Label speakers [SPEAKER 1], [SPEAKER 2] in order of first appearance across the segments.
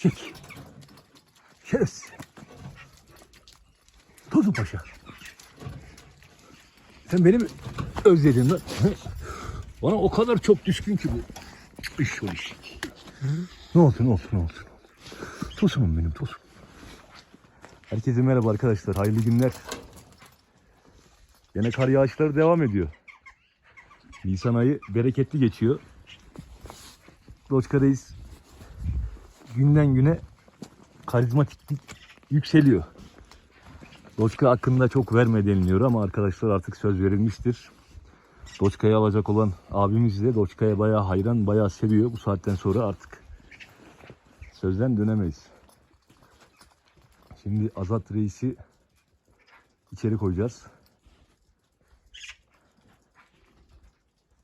[SPEAKER 1] Çek. Kes. Tozu Paşa. Sen beni mi özledin lan? Bana o kadar çok düşkün ki bu. İş o iş. Ne oldu ne oldu ne oldu? Tosumum benim tosum. Herkese merhaba arkadaşlar. Hayırlı günler. Yine kar yağışları devam ediyor. Nisan ayı bereketli geçiyor. Doçka'dayız. Günden güne karizmatiklik yükseliyor. Doçka hakkında çok verme deniliyor ama arkadaşlar artık söz verilmiştir. Doçka'yı alacak olan abimiz de Doçka'ya bayağı hayran, bayağı seviyor. Bu saatten sonra artık sözden dönemeyiz. Şimdi Azat Reis'i içeri koyacağız.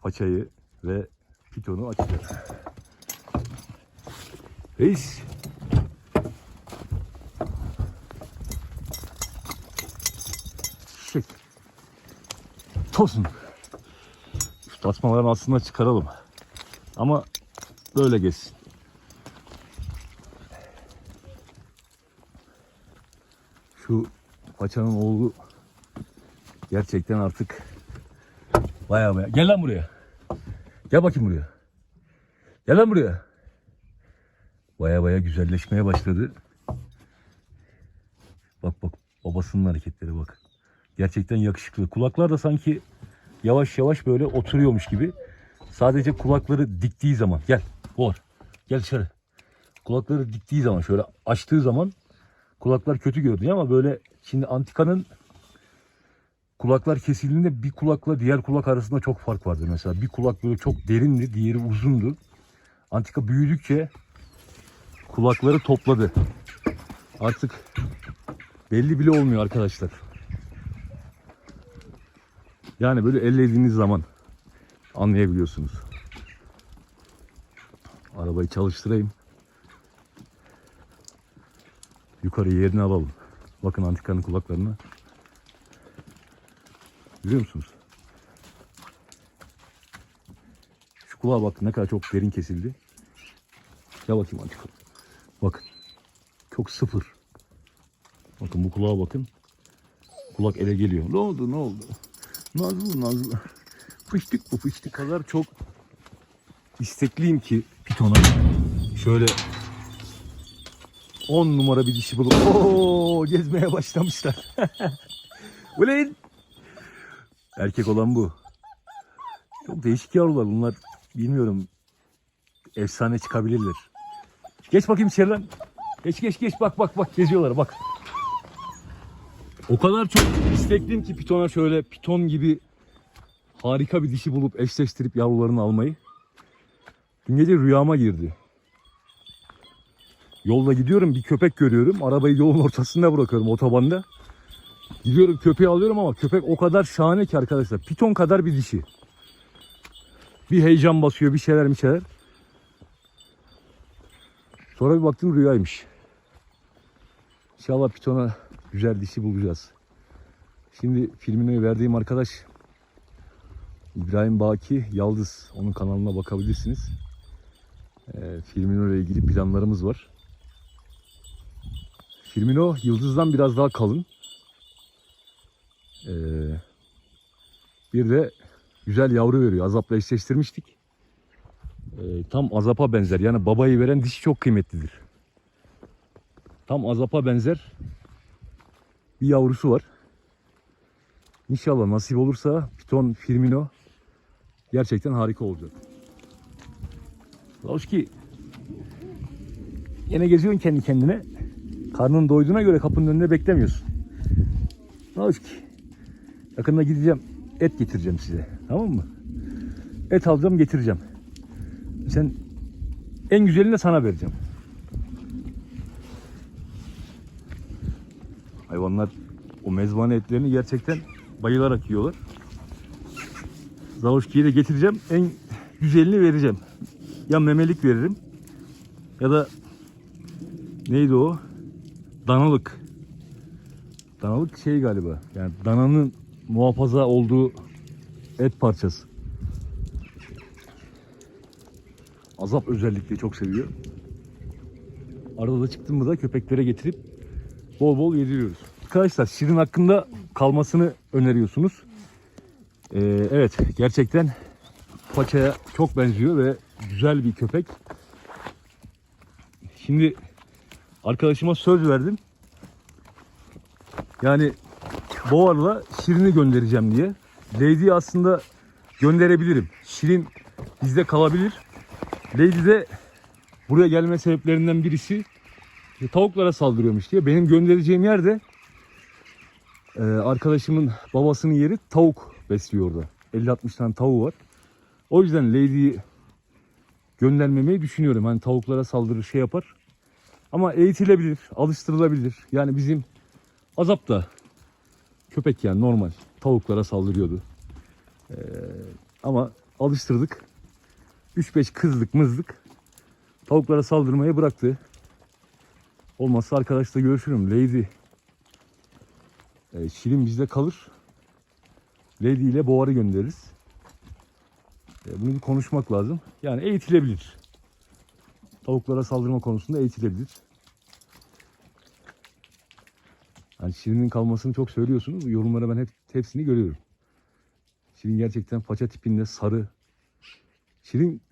[SPEAKER 1] Paçayı ve pitonu açacağız. Reis. Şek. Tosun. Şu tasmaların aslında çıkaralım. Ama böyle geçsin. Şu paçanın oğlu gerçekten artık bayağı bayağı. Gel lan buraya. Gel bakayım buraya. Gel lan buraya. Baya baya güzelleşmeye başladı. Bak bak babasının hareketleri bak. Gerçekten yakışıklı. Kulaklar da sanki yavaş yavaş böyle oturuyormuş gibi. Sadece kulakları diktiği zaman gel Bor gel dışarı. Kulakları diktiği zaman şöyle açtığı zaman kulaklar kötü görünüyor ama böyle şimdi antikanın kulaklar kesildiğinde bir kulakla diğer kulak arasında çok fark vardır mesela. Bir kulak böyle çok derindi, diğeri uzundu. Antika büyüdükçe kulakları topladı. Artık belli bile olmuyor arkadaşlar. Yani böyle ellediğiniz zaman anlayabiliyorsunuz. Arabayı çalıştırayım. Yukarı yerine alalım. Bakın antikanın kulaklarına. Görüyor musunuz? Şu kulağa bak ne kadar çok derin kesildi. Ya bakayım antika. Bakın. Çok sıfır. Bakın bu kulağa bakın. Kulak ele geliyor. Ne oldu ne oldu? Nazlı nazlı. Fıştık bu fıştık kadar çok istekliyim ki pitona. Şöyle 10 numara bir dişi bulup ooo gezmeye başlamışlar. Ulan! Erkek olan bu. Çok değişik yavrular bunlar. Bilmiyorum. Efsane çıkabilirler. Geç bakayım içeri. Geç geç geç bak bak bak geziyorlar bak. O kadar çok istekliyim ki pitona şöyle piton gibi harika bir dişi bulup eşleştirip yavrularını almayı. Dün gece rüyama girdi. Yolda gidiyorum bir köpek görüyorum. Arabayı yolun ortasında bırakıyorum otobanda. Gidiyorum köpeği alıyorum ama köpek o kadar şahane ki arkadaşlar. Piton kadar bir dişi. Bir heyecan basıyor bir şeyler bir şeyler. Sonra bir baktım rüyaymış. İnşallah pitona güzel dişi bulacağız. Şimdi filmini verdiğim arkadaş İbrahim Baki Yaldız. Onun kanalına bakabilirsiniz. Ee, Firmino ile ilgili planlarımız var. Firmino Yıldız'dan biraz daha kalın. Ee, bir de güzel yavru veriyor. Azap'la eşleştirmiştik. Ee, tam Azap'a benzer. Yani babayı veren dişi çok kıymetlidir. Tam Azap'a benzer bir yavrusu var. İnşallah nasip olursa Piton Firmino gerçekten harika olacak. Lavuşki yine geziyorsun kendi kendine. Karnın doyduğuna göre kapının önünde beklemiyorsun. Lavuşki yakında gideceğim et getireceğim size. Tamam mı? Et alacağım getireceğim. Sen en güzelini de sana vereceğim. Hayvanlar o mezbane etlerini gerçekten bayılarak yiyorlar. Zavuşki'yi de getireceğim. En güzelini vereceğim. Ya memelik veririm ya da neydi o? Danalık. Danalık şey galiba. Yani dananın muhafaza olduğu et parçası. Azap özellikle çok seviyor. Arada da çıktım mı da köpeklere getirip bol bol yediriyoruz. Arkadaşlar şirin hakkında kalmasını öneriyorsunuz. Ee, evet gerçekten paçaya çok benziyor ve güzel bir köpek. Şimdi arkadaşıma söz verdim. Yani Boğar'la Şirin'i göndereceğim diye. Lady'yi aslında gönderebilirim. Şirin bizde kalabilir. Lady de buraya gelme sebeplerinden birisi işte tavuklara saldırıyormuş diye. Benim göndereceğim yerde e, arkadaşımın babasının yeri tavuk besliyor orada. 50-60 tane tavuğu var. O yüzden Lady'yi göndermemeyi düşünüyorum. Hani tavuklara saldırır şey yapar. Ama eğitilebilir, alıştırılabilir. Yani bizim Azap da köpek yani normal. Tavuklara saldırıyordu. Ee, ama alıştırdık. 3-5 kızlık mızlık tavuklara saldırmayı bıraktı. Olmazsa arkadaşla görüşürüm. Lady e, Şirin bizde kalır. Lady ile Boğar'ı göndeririz. E, bunu bir konuşmak lazım. Yani eğitilebilir. Tavuklara saldırma konusunda eğitilebilir. Yani Şirin'in kalmasını çok söylüyorsunuz. Yorumlara ben hep hepsini görüyorum. Şirin gerçekten paça tipinde sarı. Şirin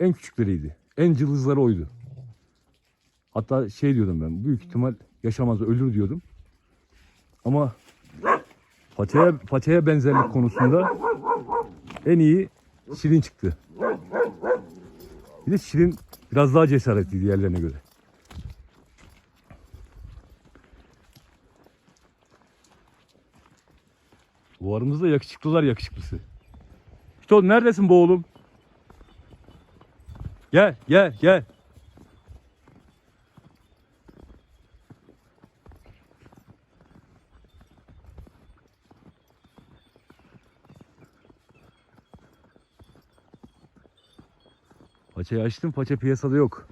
[SPEAKER 1] en küçükleriydi. En cılızları oydu. Hatta şey diyordum ben. Büyük ihtimal yaşamaz ölür diyordum. Ama paçaya paçaya benzerlik konusunda en iyi Şirin çıktı. Bir de Şirin biraz daha cesaretli diğerlerine göre. Bu aramızda yakışıklılar yakışıklısı. İşte oğlum neredesin bu oğlum? Gel gel gel. Paçayı açtım. Paça piyasada yok.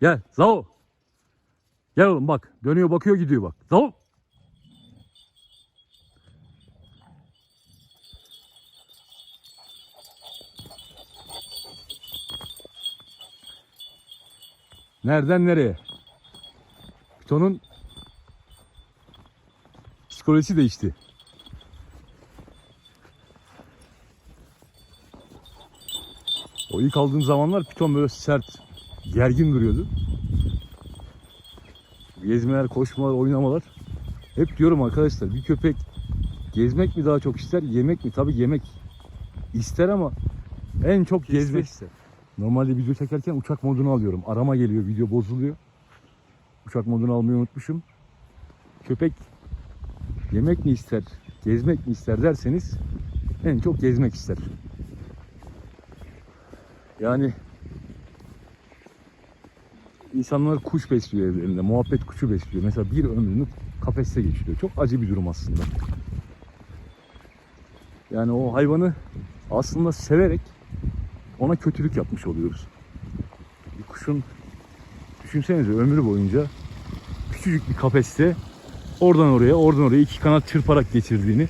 [SPEAKER 1] Gel Zao. Gel oğlum bak. Dönüyor bakıyor gidiyor bak. Zao. Nereden nereye? Pitonun psikolojisi değişti. O ilk aldığım zamanlar piton böyle sert, gergin duruyordu. Gezmeler, koşmalar, oynamalar. Hep diyorum arkadaşlar bir köpek gezmek mi daha çok ister, yemek mi? Tabii yemek ister ama en çok gezmek ister. Normalde video çekerken uçak modunu alıyorum. Arama geliyor, video bozuluyor. Uçak modunu almayı unutmuşum. Köpek yemek mi ister, gezmek mi ister derseniz en çok gezmek ister. Yani insanlar kuş besliyor evlerinde. Muhabbet kuşu besliyor. Mesela bir ömrünü kafeste geçiriyor. Çok acı bir durum aslında. Yani o hayvanı aslında severek ona kötülük yapmış oluyoruz. Bir kuşun düşünsenize ömrü boyunca küçücük bir kafeste oradan oraya oradan oraya iki kanat çırparak geçirdiğini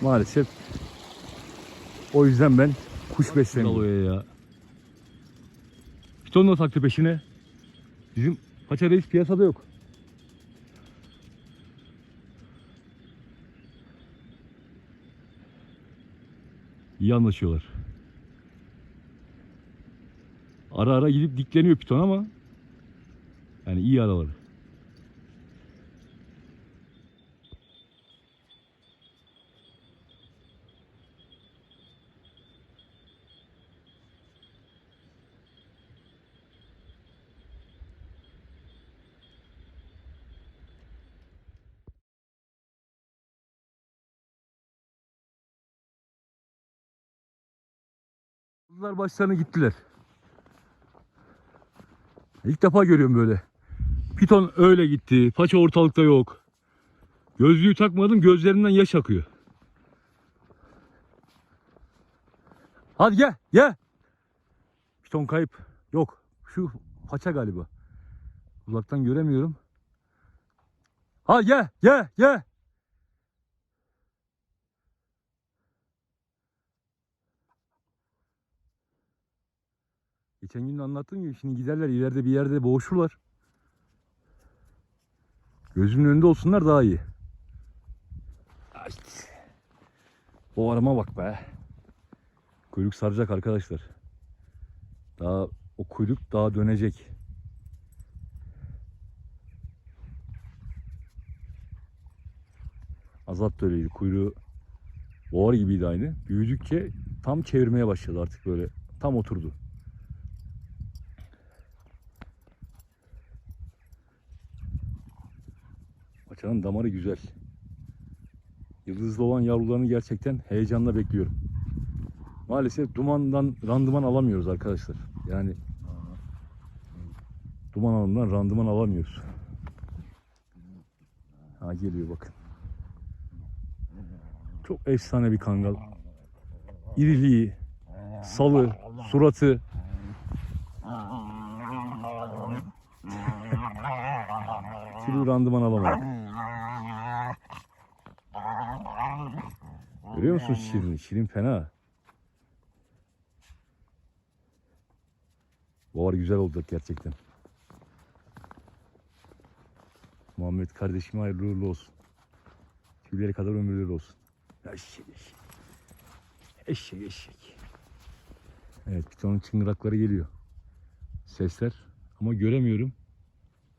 [SPEAKER 1] maalesef o yüzden ben kuş beslemiyorum. ya. Piton da taktı peşine. Bizim paça reis piyasada yok. İyi anlaşıyorlar. Ara ara gidip dikleniyor piton ama yani iyi araları. Bunlar başlarına gittiler. İlk defa görüyorum böyle. Piton öyle gitti. Paça ortalıkta yok. Gözlüğü takmadım gözlerinden yaş akıyor. Hadi gel gel. Piton kayıp. Yok. Şu paça galiba. Uzaktan göremiyorum. Hadi gel gel gel. Geçen gün anlattığım gibi şimdi giderler ileride bir yerde boğuşurlar. Gözümün önünde olsunlar daha iyi. Ay. O arama bak be. Kuyruk saracak arkadaşlar. Daha o kuyruk daha dönecek. Azat da öyleydi. Kuyruğu boğar gibiydi aynı. Büyüdükçe tam çevirmeye başladı artık böyle. Tam oturdu. Paçanın damarı güzel. Yıldızlı olan yavrularını gerçekten heyecanla bekliyorum. Maalesef dumandan randıman alamıyoruz arkadaşlar. Yani duman alımından randıman alamıyoruz. Ha geliyor bakın. Çok efsane bir kangal. İriliği, salı, suratı. Türlü randıman alamadı. Görüyor musun Şirin'i? Şirin fena. Bu var güzel olacak gerçekten. Muhammed kardeşime hayırlı uğurlu olsun. Tüyleri kadar ömürleri olsun. Eşek eşek. Eşek eşek. Evet pitonun çıngırakları geliyor. Sesler ama göremiyorum.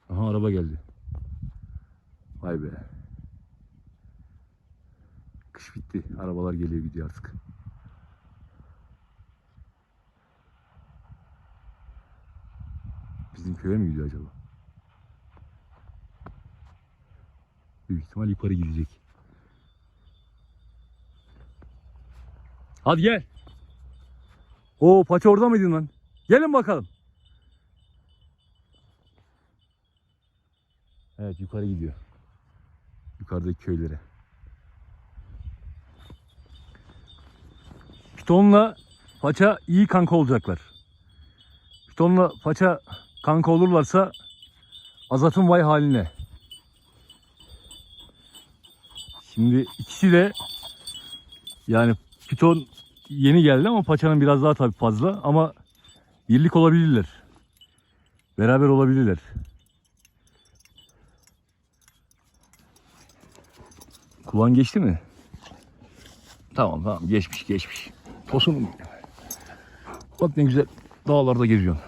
[SPEAKER 1] Aha araba geldi. Vay be. Kış bitti. Arabalar geliyor gidiyor artık. Bizim köye mi gidiyor acaba? Büyük ihtimal yukarı gidecek. Hadi gel. Oo paça orada mıydın lan? Gelin bakalım. Evet yukarı gidiyor. Yukarıdaki köylere. Pitonla paça iyi kanka olacaklar. Pitonla paça kanka olurlarsa Azat'ın vay haline. Şimdi ikisi de yani piton yeni geldi ama paçanın biraz daha tabii fazla ama birlik olabilirler. Beraber olabilirler. Kulağın geçti mi? Tamam tamam geçmiş geçmiş. Tosunum. Bak ne güzel dağlarda geziyorsun.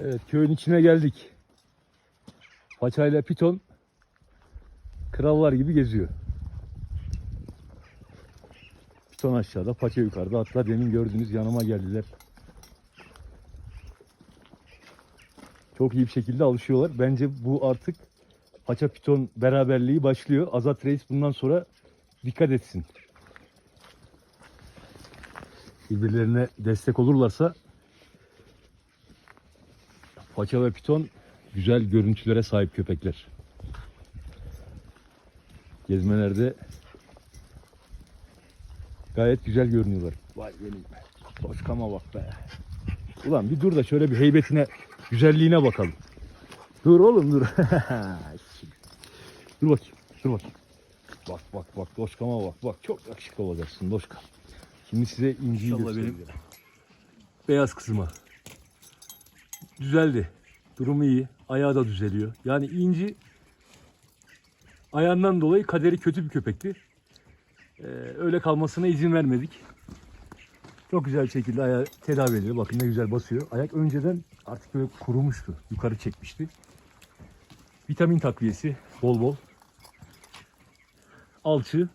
[SPEAKER 1] Evet köyün içine geldik. Paçayla piton krallar gibi geziyor. Piton aşağıda, paça yukarıda. Hatta demin gördüğünüz yanıma geldiler. Çok iyi bir şekilde alışıyorlar. Bence bu artık paça piton beraberliği başlıyor. Azat Reis bundan sonra dikkat etsin. Birbirlerine destek olurlarsa paça ve piton güzel görüntülere sahip köpekler. Gezmelerde gayet güzel görünüyorlar. Vay benim. Başkama bak be. Ulan bir dur da şöyle bir heybetine, güzelliğine bakalım. Dur oğlum dur. dur bakayım. Dur bakayım. Bak bak bak Doşkama bak bak. Çok yakışıklı olacaksın Doşka. Şimdi size inciyi
[SPEAKER 2] İnşallah
[SPEAKER 1] göstereceğim. Beyaz kızıma. Düzeldi. Durumu iyi. Ayağı da düzeliyor. Yani inci ayağından dolayı kaderi kötü bir köpekti. Ee, öyle kalmasına izin vermedik. Çok güzel şekilde ayağı tedavi ediyor. Bakın ne güzel basıyor. Ayak önceden artık böyle kurumuştu. Yukarı çekmişti. Vitamin takviyesi bol bol. Alçı.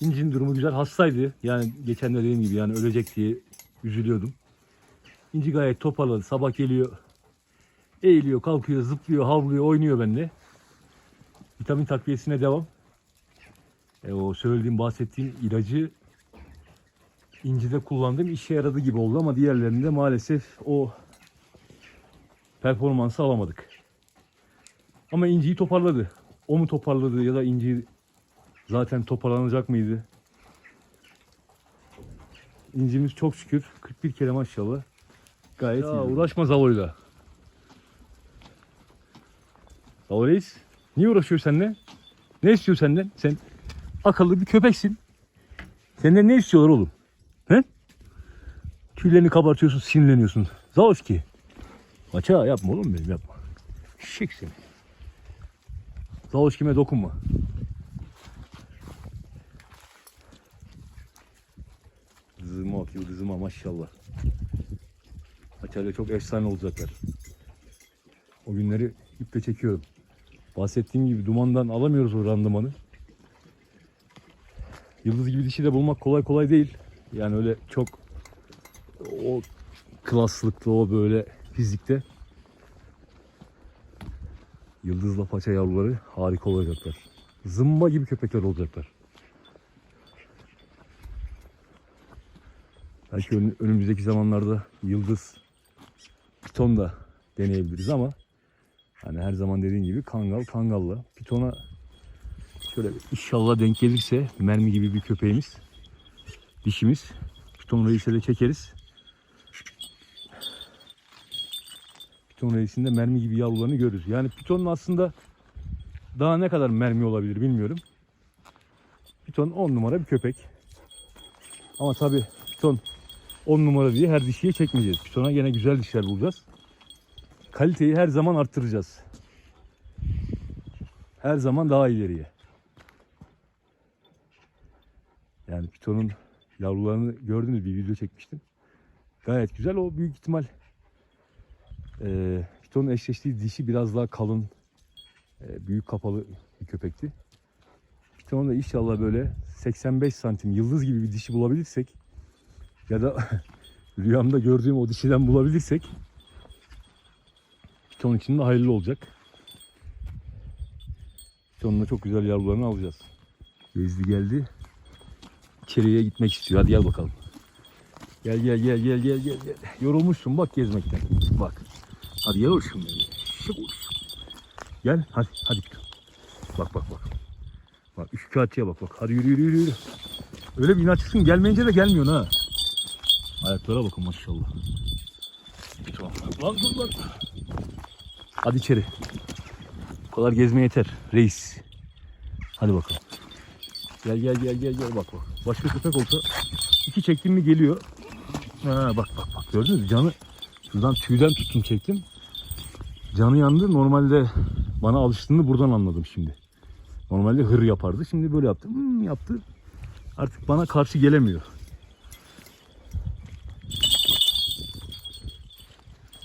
[SPEAKER 1] İncinin durumu güzel. Hastaydı. Yani geçen de dediğim gibi yani ölecek diye üzülüyordum. İnci gayet toparladı. Sabah geliyor. Eğiliyor, kalkıyor, zıplıyor, havlıyor, oynuyor benimle. Vitamin takviyesine devam. E, o söylediğim, bahsettiğim ilacı incide kullandığım işe yaradı gibi oldu ama diğerlerinde maalesef o performansı alamadık. Ama inciyi toparladı. O mu toparladı ya da inci zaten toparlanacak mıydı? İncimiz çok şükür 41 kere maşallah. Gayet iyi. Uğraşma Zavo'yla. Zavo reis. Niye uğraşıyor seninle? Ne istiyor senden? Sen akıllı bir köpeksin. Senden ne istiyorlar oğlum? He? Tüylerini kabartıyorsun, sinirleniyorsun. Zavoşki. Maça yapma oğlum benim yapma. Şık seni. Zavoşki'me dokunma. Zıma bak yıldızıma maşallah. Maçayla çok efsane olacaklar. O günleri iple çekiyorum. Bahsettiğim gibi dumandan alamıyoruz o randımanı. Yıldız gibi dişi de bulmak kolay kolay değil. Yani öyle çok o klaslıkta o böyle fizikte yıldızla paça yavruları harika olacaklar. Zımba gibi köpekler olacaklar. Belki ön- önümüzdeki zamanlarda yıldız piton da deneyebiliriz ama hani her zaman dediğim gibi kangal kangalla pitona şöyle inşallah denk gelirse mermi gibi bir köpeğimiz dişimiz piton reise de çekeriz. Piton reisinde mermi gibi yavrularını görürüz. Yani pitonun aslında daha ne kadar mermi olabilir bilmiyorum. Piton 10 numara bir köpek. Ama tabi piton 10 numara diye her dişiye çekmeyeceğiz. Pitona gene güzel dişler bulacağız. Kaliteyi her zaman arttıracağız. Her zaman daha ileriye. Yani pitonun yavrularını gördünüz bir video çekmiştim. Gayet güzel. O büyük ihtimal e, pitonun eşleştiği dişi biraz daha kalın, e, büyük kapalı bir köpekti. Pitonun da inşallah böyle 85 santim yıldız gibi bir dişi bulabilirsek ya da rüyamda gördüğüm o dişiden bulabilirsek piton için de hayırlı olacak. Pitonun da çok güzel yavrularını alacağız. Bezli geldi. İçeriye gitmek istiyor. Hadi gel bakalım. Gel gel gel gel gel gel. gel. Yorulmuşsun bak gezmekten. Bak. Hadi gel olsun. Gel hadi hadi. Bak bak bak. Bak üç kağıtçıya bak bak. Hadi yürü yürü. yürü. Öyle bir inatçısın gelmeyince de gelmiyorsun ha. Ayaklara bakın maşallah. Lan dur lan. Hadi içeri. Bu kadar gezmeye yeter reis. Hadi bakalım. Gel gel gel gel gel bak bak. Başka köpek olsa iki çektim mi geliyor. Ha bak bak bak gördünüz mü? Canı şuradan tüyden tuttum çektim. Canı yandı. Normalde bana alıştığını buradan anladım şimdi. Normalde hır yapardı. Şimdi böyle yaptı. Hmm, yaptı. Artık bana karşı gelemiyor.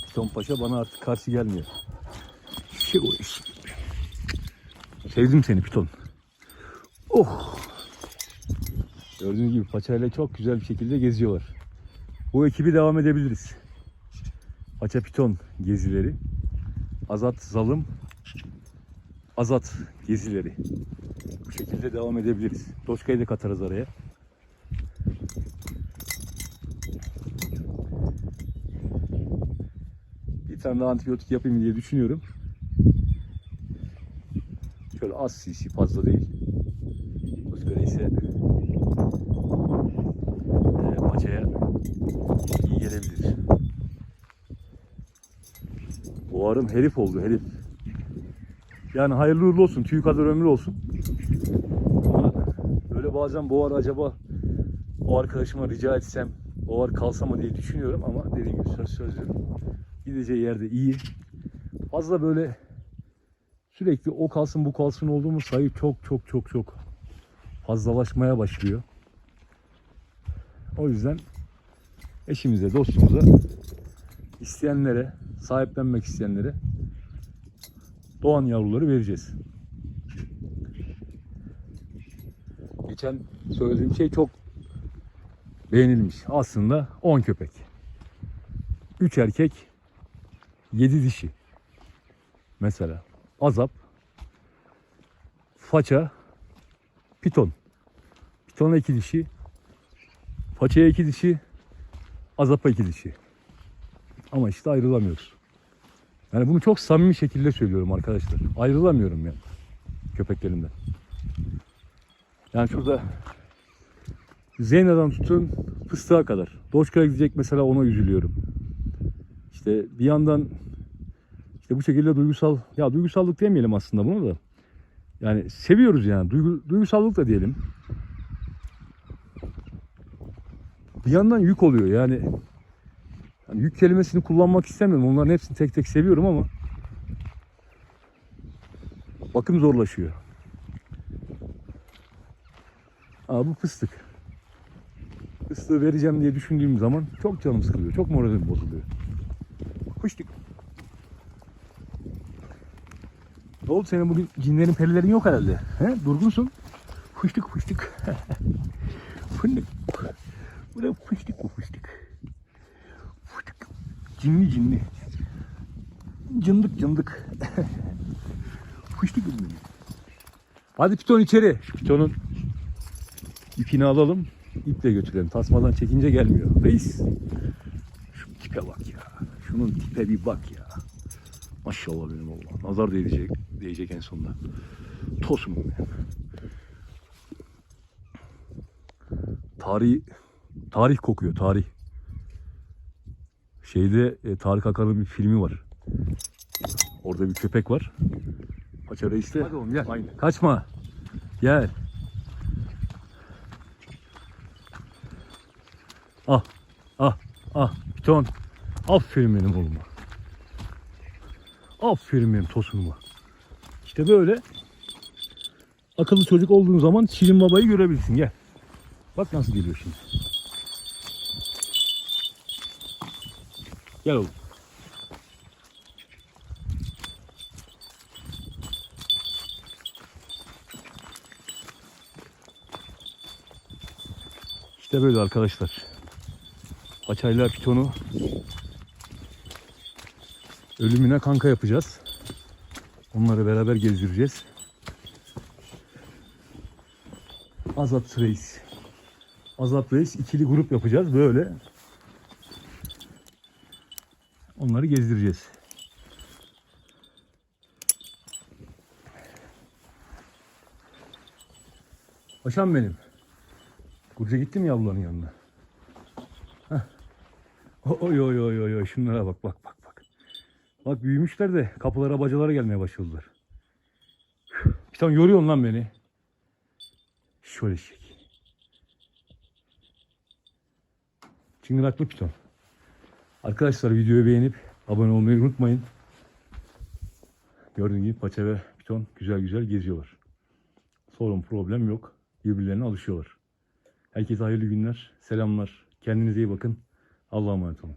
[SPEAKER 1] Piton Paşa bana artık karşı gelmiyor. Şey o iş. Sevdim seni Piton. Oh. Gördüğünüz gibi paçayla çok güzel bir şekilde geziyorlar. Bu ekibi devam edebiliriz. Paça Piton gezileri. Azat Zalım. Azat gezileri. Bu şekilde devam edebiliriz. Doçkayı da katarız araya. Tane daha antibiyotik yapayım diye düşünüyorum. Şöyle az cc fazla değil. Doçka ise e, paçaya iyi gelebilir. Boğarım herif oldu herif. Yani hayırlı uğurlu olsun. Tüy kadar ömrü olsun. Ama böyle bazen boğar acaba o arkadaşıma rica etsem boğar kalsa mı diye düşünüyorum ama dediğim gibi söz sözlü. Gideceği yerde iyi. Fazla böyle sürekli o kalsın bu kalsın olduğumuz sayı çok çok çok çok fazlalaşmaya başlıyor. O yüzden eşimize, dostumuza, isteyenlere, sahiplenmek isteyenlere doğan yavruları vereceğiz. Geçen söylediğim şey çok beğenilmiş. Aslında 10 köpek. 3 erkek, 7 dişi. Mesela azap, faça, piton. Pitona 2 dişi, façaya 2 dişi, azapa 2 dişi. Ama işte ayrılamıyoruz. Yani bunu çok samimi şekilde söylüyorum arkadaşlar. Ayrılamıyorum yani köpeklerimden. Yani şurada Zeyna'dan tutun fıstığa kadar. Doçka'ya gidecek mesela ona üzülüyorum. İşte bir yandan işte bu şekilde duygusal ya duygusallık demeyelim aslında bunu da. Yani seviyoruz yani duygu, duygusallık da diyelim. Bir yandan yük oluyor yani Hani yük kelimesini kullanmak istemiyorum. Onların hepsini tek tek seviyorum ama bakım zorlaşıyor. Aa bu fıstık. Fıstığı vereceğim diye düşündüğüm zaman çok canım sıkılıyor. Çok moralim bozuluyor. Fıştık. Ne oldu senin bugün cinlerin perilerin yok herhalde. He? Durgunsun. Fıştık fıştık. fındık. Bu da fıştık bu. Cinli cinli. Cındık cındık. fıştık benim. Hadi piton içeri. Şu pitonun ipini alalım. İple götürelim. Tasmadan çekince gelmiyor. Reis. Şu tipe bak ya. Şunun tipe bir bak ya. Maşallah benim oğlan. Nazar değecek, değecek en sonunda. Tosun benim. Tarih, tarih kokuyor, tarih. Şeyde e, Tarık Akan'ın bir filmi var. Orada bir köpek var. Paça Reis'te.
[SPEAKER 2] Hadi oğlum gel.
[SPEAKER 1] Aynı. Kaçma. Gel. Ah, ah, ah. Piton. Aferin benim oğluma. Aferin benim tosunuma. İşte böyle akıllı çocuk olduğun zaman Şirin Baba'yı görebilirsin. Gel. Bak nasıl geliyor şimdi. Gel oğlum. İşte böyle arkadaşlar. Paçayla pitonu ölümüne kanka yapacağız. Onları beraber gezdireceğiz. Azat Reis. Azat Reis ikili grup yapacağız böyle. Onları gezdireceğiz. Paşam benim. Burcu gitti mi yavruların yanına? Oy oy oy oy oy şunlara bak bak bak. Bak büyümüşler de kapılara bacalara gelmeye başladılar. Bir tane yoruyorsun lan beni. Şöyle çek. Çıngıraklı piton. Arkadaşlar videoyu beğenip abone olmayı unutmayın. Gördüğünüz gibi paça ve piton güzel güzel geziyorlar. Sorun problem yok. Birbirlerine alışıyorlar. Herkese hayırlı günler. Selamlar. Kendinize iyi bakın. Allah'a emanet olun.